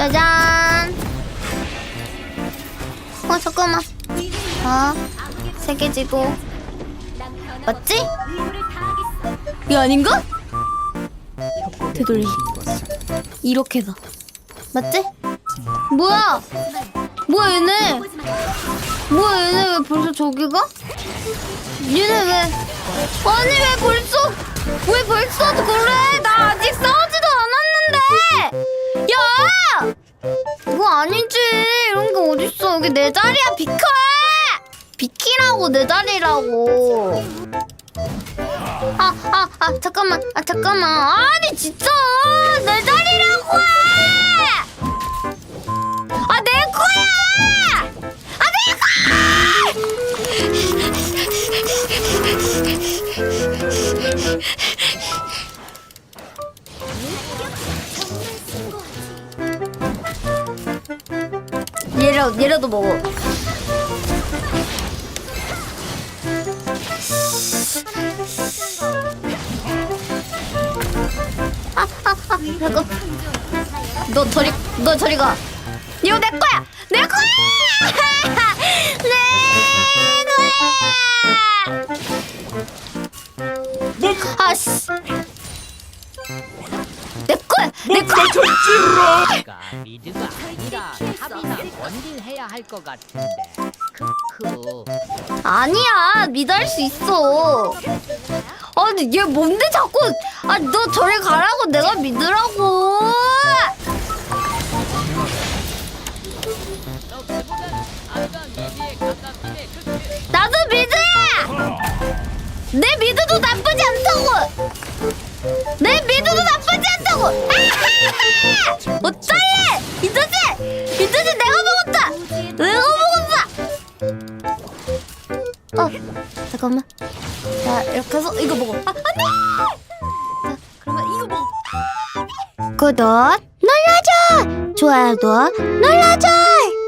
짜잔. 어 잠깐만. 아 세계 지도 맞지? 이거 아닌가? 되돌리. 이렇게다. 맞지? 뭐야? 뭐야 얘네? 뭐야 얘네 왜 벌써 저기 가? 얘네 왜? 아니 왜 벌써? 왜 벌써 아니지. 이런 게 어딨어? 여기 내 자리야 비켜! 비키라고 내 자리라고. 아, 아, 아, 잠깐만, 아, 잠깐만. 아니, 진짜! 내 얘라, 얘라도 먹어. 아, 아, 아. 너 저리, 너 저리 가. 이거 내 거야! 내 거야! 내 거야! 내 거야! 가 미드가 아니라 탑이나 원딜 해야 할 것 같은데 크크 아니야, 믿을 수 있어. 아, 근데 얘 뭔데 자꾸, 아, 너 저리 가라고 내가 믿으라고. 나도 미드야! 내 않다고! 내 미드도 나쁘지 않다고! 어쩌해! 미드지! 미드지 내가 먹었다! 내가 먹었다! 어, 잠깐만. 자, 이렇게 해서 이거 먹어. 아, 안 돼! 자, 그러면 이거 먹어. 구독 눌러줘! 좋아요도 눌러줘!